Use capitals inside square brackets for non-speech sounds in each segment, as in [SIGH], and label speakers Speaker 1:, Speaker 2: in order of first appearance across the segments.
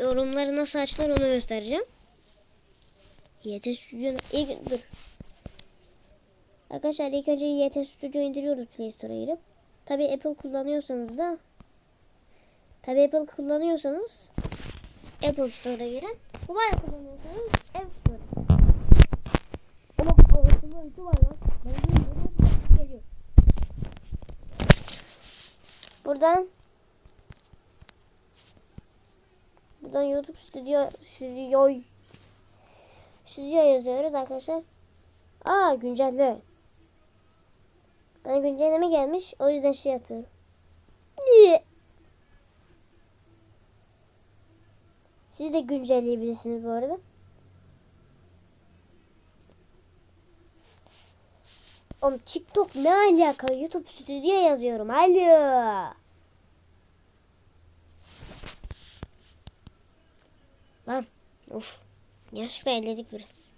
Speaker 1: yorumları nasıl açılır onu göstereceğim. YT Studio ilk dur. Arkadaşlar ilk önce YT Studio indiriyoruz Play Store'a girip. Tabi Apple kullanıyorsanız da Tabi Apple kullanıyorsanız Apple Store'a girin. Huawei kullanıyorsanız App Store'a. Ama babasının ölçü var lan. Ben geliyor. Buradan Buradan YouTube Studio Studio Studio yazıyoruz arkadaşlar. Aa güncelle. Bana güncelleme gelmiş. O yüzden şey yapıyorum. Siz de güncelleyebilirsiniz bu arada. Oğlum TikTok ne alaka? YouTube Studio yazıyorum. Alo. Lan. Of. Yanlışlıkla elledik biraz.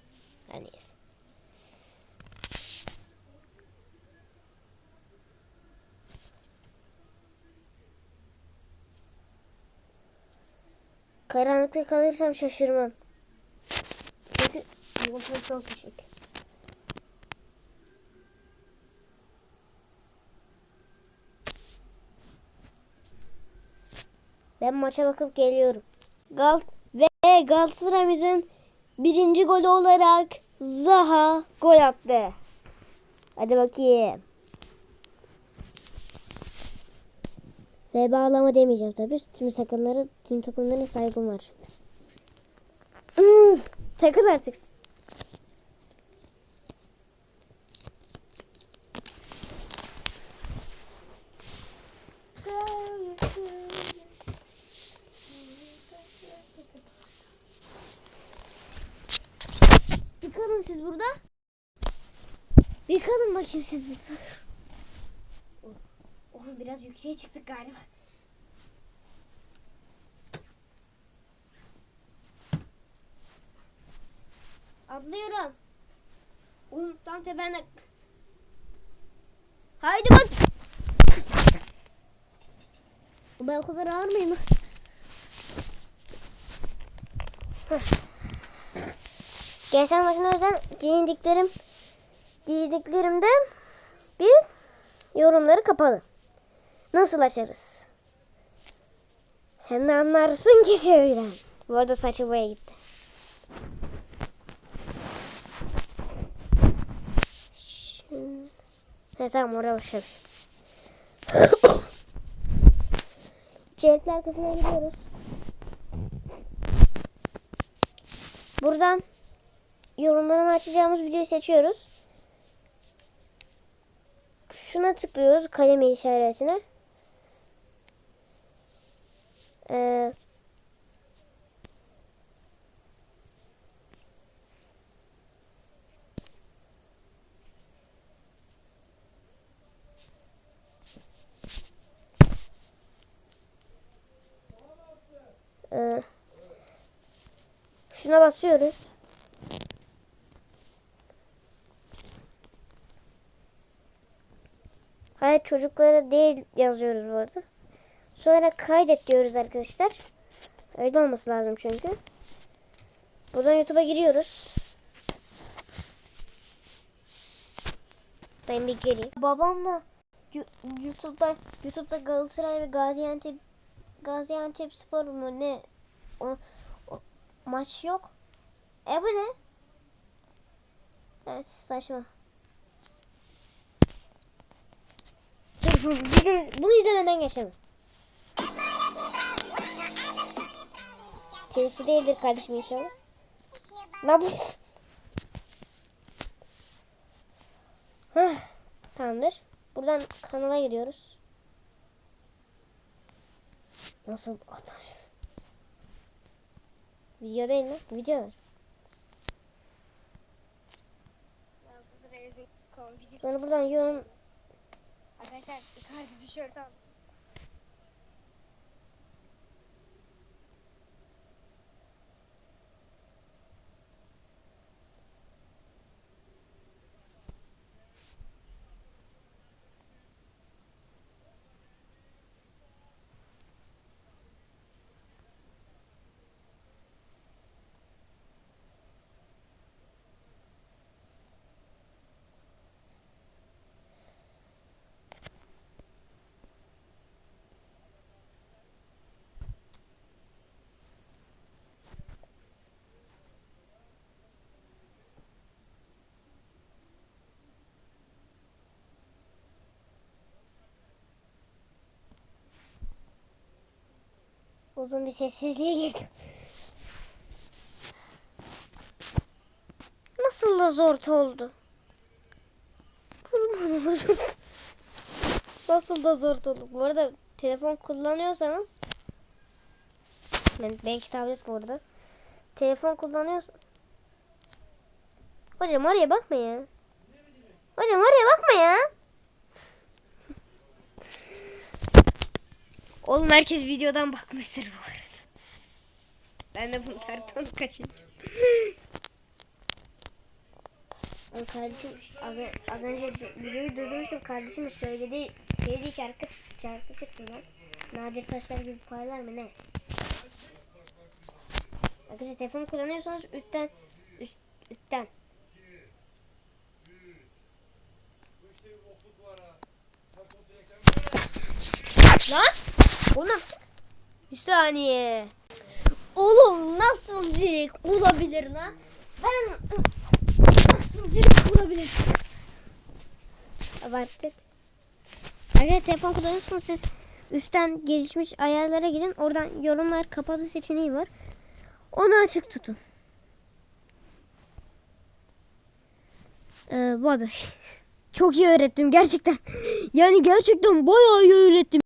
Speaker 1: Hani. Karanlıkta kalırsam şaşırmam. Çünkü mikrofon çok küçük. Ben maça bakıp geliyorum. Gal ve Galatasaray'ımızın birinci golü olarak Zaha gol attı. Hadi bakayım. Ve bağlama demeyeceğim tabii. Tüm takımlara, tüm takımlara saygım var. Üf, Takıl artık. Bir kalın siz burada. Bir kalın bakayım siz burada. Oğlum biraz yükseğe çıktık galiba. Atlıyorum. Oğlum tam tepende. Haydi bak. Ben o kadar ağır mıyım? Heh. Geçen maçın özel giyindiklerim giydiklerimde bir yorumları kapalı. Nasıl açarız? Sen de anlarsın ki şeyden. Bu arada saçı boya gitti. Şimdi... He tamam orada başlamış. [COUGHS] İçerikler kısmına gidiyoruz. Buradan yorumlarını açacağımız videoyu seçiyoruz. Şuna tıklıyoruz kalemi işaretine. Ee, Ee, şuna basıyoruz. Çocuklara değil yazıyoruz bu arada. Sonra kaydet diyoruz arkadaşlar. Öyle olması lazım çünkü. Buradan YouTube'a giriyoruz. Ben bir geri. Babamla YouTube'da YouTube'da Galatasaray ve Gaziantep Gaziantep Spor mu ne o, o maç yok. E bu ne? Evet saçma. Dur, dur, dur, Bunu izlemeden geçemem. Telifli değildir kardeşim inşallah. Ne yapıyorsun? Heh, Tamamdır. Buradan kanala giriyoruz. Nasıl atar? Video değil mi? Video var. Sonra buradan yorum
Speaker 2: Arkadaşlar Icardi tişört aldım.
Speaker 1: Uzun bir sessizliğe girdim. Nasıl da zor oldu. Kurban olsun. Nasıl da zor oldu. Bu arada telefon kullanıyorsanız ben belki tablet bu arada. Telefon kullanıyorsan Hocam oraya bakma ya. Hocam oraya bakma ya. Oğlum herkes videodan bakmıştır bu arada. Ben de bunlardan kaçınacağım. [LAUGHS] Ay kardeşim az, az önce videoyu durdurmuştum. Kardeşim söylediği sevdiği şarkı şarkı çıktı lan. Nadir taşlar gibi parlar mı ne? Arkadaşlar telefon kullanıyorsanız üstten üst, üstten Lan! Oğlum bir saniye. Oğlum nasıl direkt olabilir lan? Ben nasıl direkt olabilir? Abarttık. Arkadaşlar telefon kullanıyorsanız siz üstten gelişmiş ayarlara gidin. Oradan yorumlar kapalı seçeneği var. Onu açık tutun. Ee, bay bay. [LAUGHS] Çok iyi öğrettim gerçekten. [LAUGHS] Yani gerçekten bayağı iyi öğrettim.